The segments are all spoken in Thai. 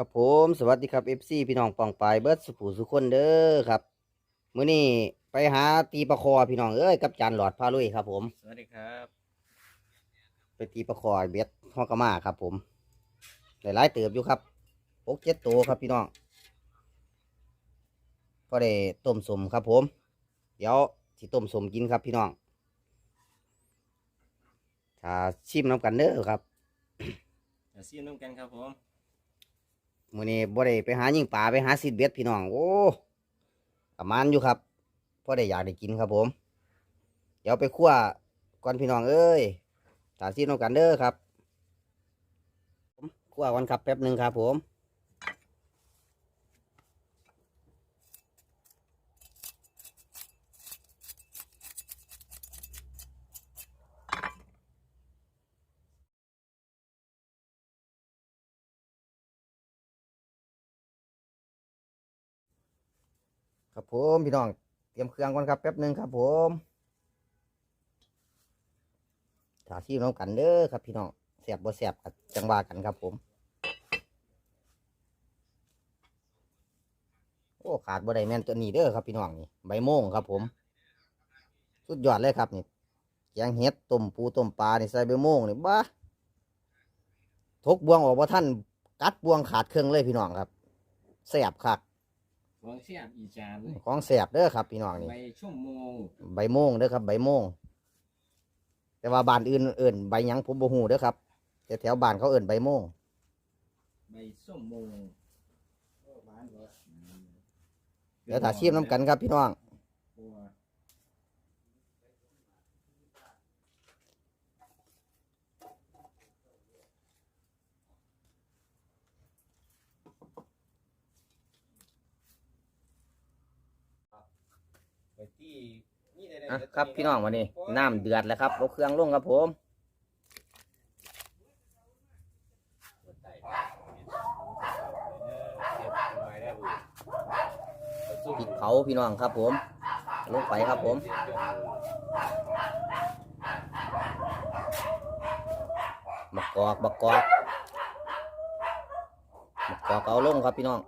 ครับผมสวัสดีครับ FC พี่น้องปองปายเบิร์ดสุผูสุคนเด้อครับมื้อนี้ไปหาตีปลาคอพี่น้องเอ้ยกับจานหลอดพาลุยครับ ผม สวัสดีครับ ไปตีปลาคอเบ็ดฮอกกามาครับ ผมหลายๆเติบอยู่ครับหกเจ็ดตัวครับพี่น้องก็ได้ต้มสมครับ ผม เดี๋ยวสิต้มสมกินครับพี่น้องถ้าชิมน้ำกันเด้อครับเดี๋ยวซีมน้ำกันครับผม มื้อนี้บ่ได้ไปหายิงปลาไปหาซิดเบ็ดพี่น้องโอ้ประมาณอยู่ครับพอได้อยากได้กินครับผม เดี๋ยวไปคั่วก่อนพี่น้องเอ้ยสาซีน้ำกันเด้อครับคั่วก่อนครับแป๊บหนึ่งครับผม ครับผมพี่น้องเตรียมเครื่องก่อนครับแป๊บหนึ่งครับผมถาซีน้ำกันเด้อครับพี่น้องแสบบ่แสบกับจังหวากันครับผมโอ้ขาดบ่ได้แม่นตัวนี้เด้อครับพี่น้องนี่ใบโม่งครับผม สุดยอดเลยครับนี่แกงเห็ดต้มปูต้มปลานี่ใส่ใบโม่งนี่บ้าทกบวงออกว่าท่านกัดบวงขาดเครื่องเลยพี่น้องครับแสบคัก วางเสียบอีจานเลยของแสบเด้อครับพี่น้องนี่ ใบชั่วโมงใบโม่งเด้อครับ ใบโม่งแต่ว่าบ้านอื่นเอิ่นใบหยังผมบ่ฮู้เด้อครับแต่แถวบ้านเขาเอิ่นใบโม่งใบส้มโมง เดี๋ยวถาชีพน้ำกันครับพี่น้อง ตัว ไปที่นี่ได้ อะครับพี่น้องวันนี้น้ำเดือดแล้วครับเอาเครื่องลงครับผมพริกเผาพี่น้องครับผมลงไปครับผมบักกอกบักกอกบักกอกเอาลงครับพี่น้อง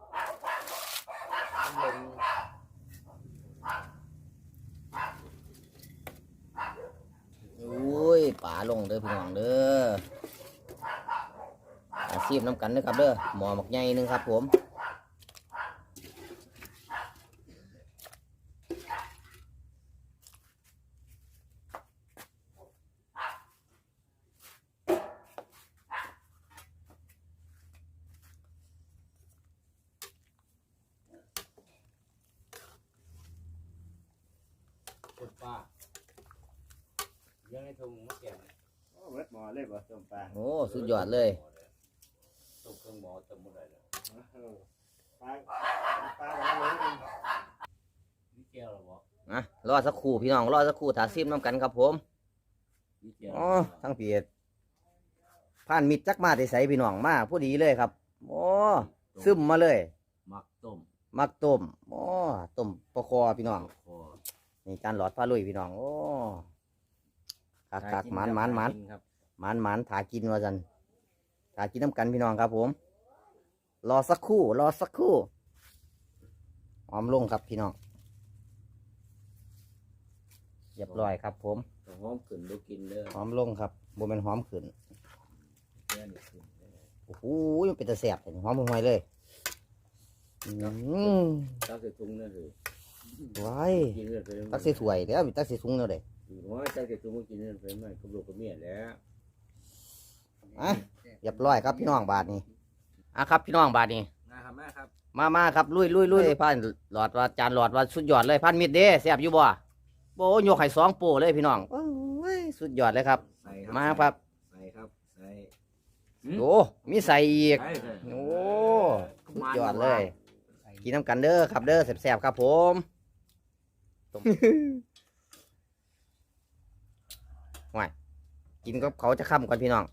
อุ้ย ป่าลงเด้อพี่น้องเด้ออาชีพน้ำกันเด้อครับเด้อหมอหมักใหญ่นึงครับผมปลา รื่องให้ทงมะเขียนโอ้เบิดหมอเลยบ่ต้มปลาโอ้สุดยอดเลยต้มเครื่องหมอต้มหมดเลยนะเออปลาปลาหวานเลยนี่แก้วเหรอบ่อะรอสักครู่พี่น้องรอสักครู่ถาซิมน้ำกันครับผมนี่แก้วอ๋อทั้งเปียดผ่านมิดจักมาได้ใสพี่น้องมาผู้ดีเลยครับโอ้ซึมมาเลย มักต้มมักต้มโอ้ต้มปลาคอพี่น้องคอนี่จานหลอดฟ้าลุยพี่น้องโอ้ คักคักหมันหมันหมันครับหมันหมันถากินว่าจันถากินน้ำกันพี่น้องครับ ผม รอสักครู่รอสักครู่หอมลงครับพี่น้องเรียบร้อยครับ ผมต้องหอมขึ้นดูกินเด้อหอมลงครับโมเมนหอมขึ้นแก้วนี่ขึ้นโอ้โหมันเป็นตะแสบแต่หอมห่วยๆเลยอืมตักใส่ถุงนั่นเลยไว้กินเลือดไปตักใส่ถ้วยแล้วมีตักใส่ถุงเนาะเด้ว่าตักใส่ถุงมันกินเลือดไปไหมกับลูกกับเมียแล้วอะเรียบร้อยครับพี่น้องบาทนี้อะครับพี่น้องบาทนี้นะครับแม่ครับมามาครับลุยลุยลุยพันหลอดว่าจานหลอดว่าสุดยอดเลยพันมิดเด้แซ่บอยู่บ่โบยกให้สองโปเลยพี่น้องโอ้ยสุดยอดเลยครับ ใส่ครับมาครับใส่ครับใส่โอ้มีใส่อีกใส่ใส่โอ้สุดยอดเลย กินน้ำกันเด้อครับเด้อแซ่บๆครับผม กินกับเขาจะข้ามก่อนพี่น้อง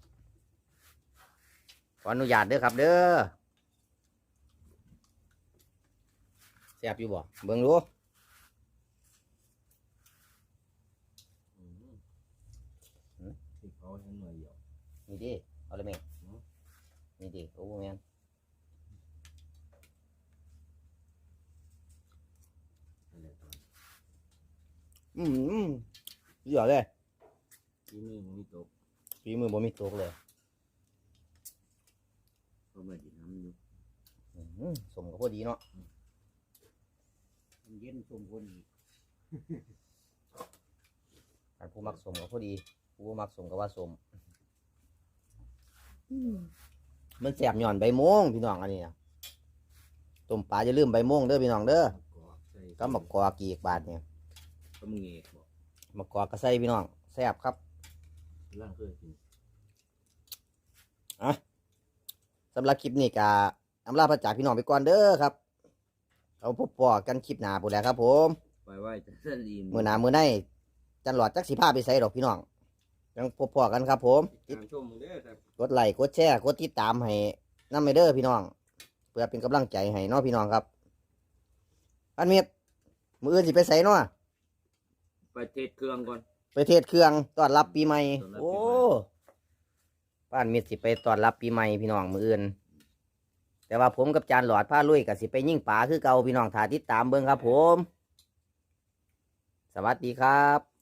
ขออนุญาตเด้อครับ เด้อแซ่บอยู่บ่เบิ่งรู้นี่ดิเอาเลยไหมนี่ดิโอ้แมนอืมเยอะเลย ที่มือมันมีตกฝีมือบ่มีตกเลยเขามาดิน้ำอยู่อืมสมกับพอดีเนาะมันเย็นสมคนอีกอันผู้มักสมกับพอดี ผู้บ่มักสมกับว่าสม มันแสบหย่อนใบโมงพี่น้องอันนี้นะต้มปลาจะลืมใบโมงเด้อพี่น้องเด้อ มะกอกใส่ก็มากอกอีกบาทเนี่ยก็มึงเงกบอกมากอกก็ใส่พี่น้องแซ่บครับ ร่างเคยกินสำหรับคลิปนี้กะอำลาพระจากพี่น้องไปก่อนเด้อครับ เอาพบปอกันคลิปหน้าปุ่นแหล้วครับ ผมไปไหว้แต่สลีนมือหน้ามือในจันหลอดจักสีผ้าไปใส่ดอกพี่น้องยังพบปอกันครับ ผม ติดตามชมมึงเด้อครับ กดไลค์กดแชร์กดติดตามให้น้ำไปเด้อพี่น้อง เพื่อเป็นกำลังใจให้เน้องพี่น้องครับอันเม็ดมืออื่นสิไปใส่เนาะไปเทศเครื่องก่อน ไปเทศเครื่องต้อนรับปีใหม่ต้อนรับปีใหม่โอ้ป้านเม็ดสิไปต้อนรับปีใหม่พี่น้องมืออื่น แต่ว่าผมกับจานหลอดผ้าลุยกับสิไปยิ่งป่าคือเก่าพี่น้องถ่าติดตามเบิ่งครับผม สวัสดีครับ